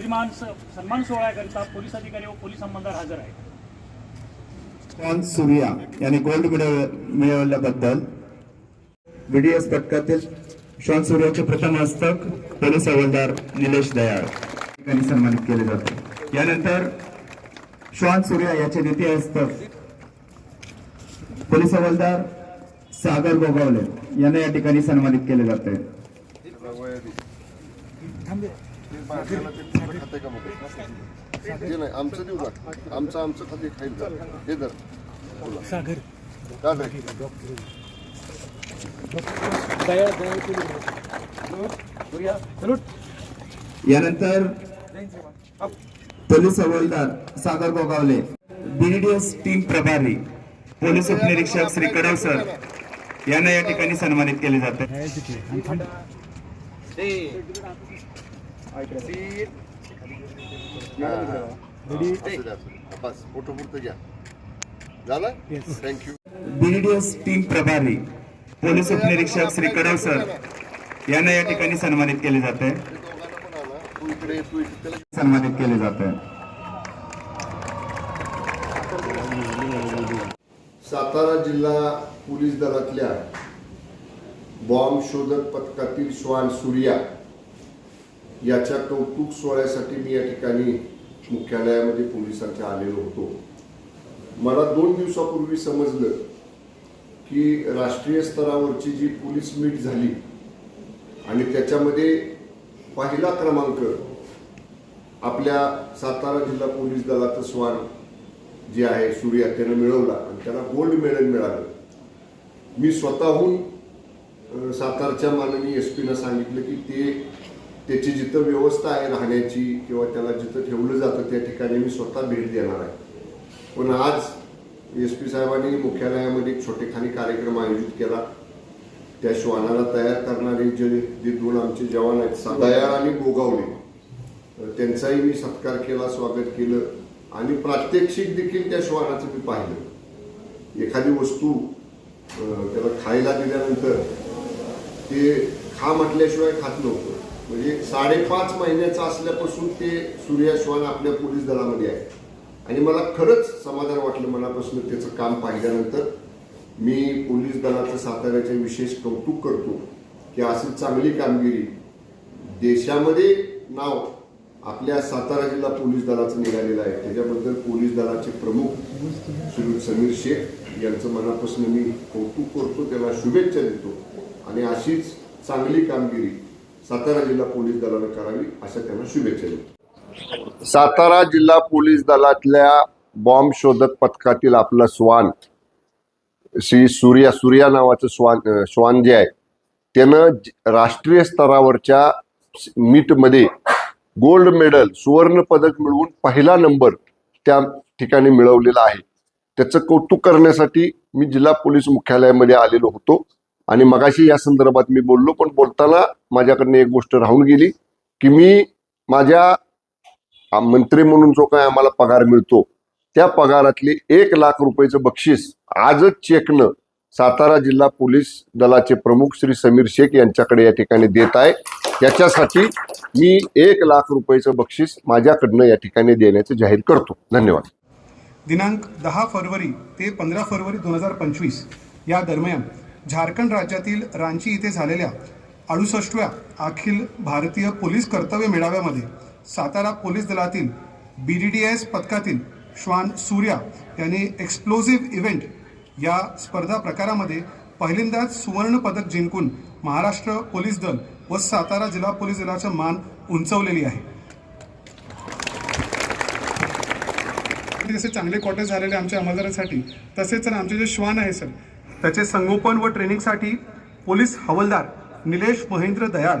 श्रीमान सन्मान सोहळ्याकरिता पोलीस अधिकारी व पोलीस अंमलदार हजर आहेत. श्वान सूर्या यांनी गोल्ड मेडल मिळवल्याबद्दल. बीडीएस पथकातील श्वान सूर्याचे प्रथम हस्तक पोलीस हवालदार निलेश दयाळ ठिकाणी सन्मानित केले जाते. यानंतर श्वान सूर्या याचे द्वितीय हस्तक पोलीस हवालदार सागर गोगावले यांना या ठिकाणी सन्मानित केले जाते. खाते का मग? ते नाही आमचं देऊ ना आमचं आमचं खाते खाईल का हे धर. बोला. का नाही? यानंतर पोलीस हवालदार सागर गोगावले बीडीएस टीम प्रभारी पोलीस उपनिरीक्षक श्री कडव सर यांना या ठिकाणी सन्मानित केले जाते. बस घ्या. झालं? थँक्यू बीडीएस टीम प्रभारी पोलीस उपनिरीक्षक श्री कडव सर यांना या ठिकाणी सन्मानित केले जाते. त्याला सन्मानित केले जाते. सातारा जिल्हा पोलीस दलातल्या बॉम्ब शोधक पथकातील श्वान सूर्या याच्या कौतुक सोहळ्यासाठी मी या ठिकाणी मुख्यालयामध्ये पोलिसांच्या आलेलो होतो. मला दोन दिवसापूर्वी समजलं की राष्ट्रीय स्तरावरची जी पोलीस मीट झाली आणि त्याच्यामध्ये पहिला क्रमांक आपल्या सातारा जिल्हा पोलीस दलाचं स्वान जे आहे सूर्या त्यानं मिळवला आणि त्याला गोल्ड मेडल मिळालं. मी स्वतःहून सातारच्या माननीय एस पीनं सांगितलं की ते त्याची जिथं व्यवस्था आहे राहण्याची किंवा त्याला जिथं ठेवलं जातं त्या ठिकाणी मी स्वतः भेट देणार आहे. पण आज एस पी साहेबांनी मुख्यालयामध्ये एक छोटेखानी कार्यक्रम आयोजित केला. त्या श्वानाला तयार करणारे जे जे दोन आमचे जवान आहेत दयाळ आणि गोगावले त्यांचाही मी सत्कार केला स्वागत केलं. आणि प्रात्यक्षिक देखील त्या श्वानाचं मी पाहिलं. एखादी वस्तू त्याला खायला दिल्यानंतर ते खा म्हटल्याशिवाय खात नव्हतं. म्हणजे साडेपाच महिन्याचं असल्यापासून ते सूर्या श्वान आपल्या पोलीस दलामध्ये आहे आणि मला खरंच समाधान वाटलं मनापासून त्याचं काम पाहिल्यानंतर. मी पोलीस दलाचं साताऱ्याचे विशेष कौतुक करतो की अशी चांगली कामगिरी देशामध्ये नाव आपल्या सातारा जिल्हा पोलीस दलाचं निघालेलं आहे. त्याच्याबद्दल पोलीस दलाचे प्रमुख श्री समीर शेख यांचं मनापासून मी कौतुक करतो त्याला शुभेच्छा देतो. आणि अशीच चांगली कामगिरी सातारा जिल्हा पोलीस दलानं करावी अशा त्यांना शुभेच्छा देतो. सातारा जिल्हा पोलीस दलातल्या बॉम्ब शोधक पथकातील आपला श्वान श्री सूर्या सूर्या नावाचं श्वान श्वान जे आहे त्यानं राष्ट्रीय स्तरावरच्या मीटमध्ये गोल्ड मेडल सुवर्ण पदक मिळवून पहिला नंबर त्या ठिकाणी मिळवलेला आहे. त्याचं कौतुक करण्यासाठी मी जिल्हा पोलीस मुख्यालयामध्ये आलेलो होतो. आणि मगाशी या संदर्भात मी बोललो पण बोलताना माझ्याकडनं एक गोष्ट राहून गेली की मी माझ्या मंत्री म्हणून जो काय आम्हाला पगार मिळतो त्या पगारातले एक लाख रुपयाचं बक्षीस आजच चेकनं सातारा जिल्हा पोलीस दलाचे प्रमुख श्री समीर शेख यांच्याकडे या ठिकाणी देत आहे. याच्यासाठी मी एक लाख रुपयाचं बक्षीस माझ्याकडनं या ठिकाणी देण्याचं जाहीर करतो. धन्यवाद. दिनांक दहा फरवरी ते पंधरा फरवरी दोन हजार पंचवीस या दरम्यान झारखंड राज्यातील रांची इथे झालेल्या अडुसष्टव्या अखिल भारतीय पोलीस कर्तव्य मेळाव्यामध्ये सातारा पोलीस दलातील बी डी डी एस पथकातील श्वान सूर्या यांनी एक्सप्लोझिव्ह इव्हेंट या स्पर्धा प्रकारामध्ये पहिल्यांदाच सुवर्ण पदक जिंकून महाराष्ट्र पोलीस दल व सातारा जिल्हा पोलीस दलाचा मान उंचवलेली आहे. जसे चांगले क्वार्टर झालेले आमच्या अंमलदारांसाठी तसेच सर आमचे जे श्वान आहे सर त्याचे संगोपन व ट्रेनिंगसाठी पोलीस हवालदार निलेश महेंद्र दयाळ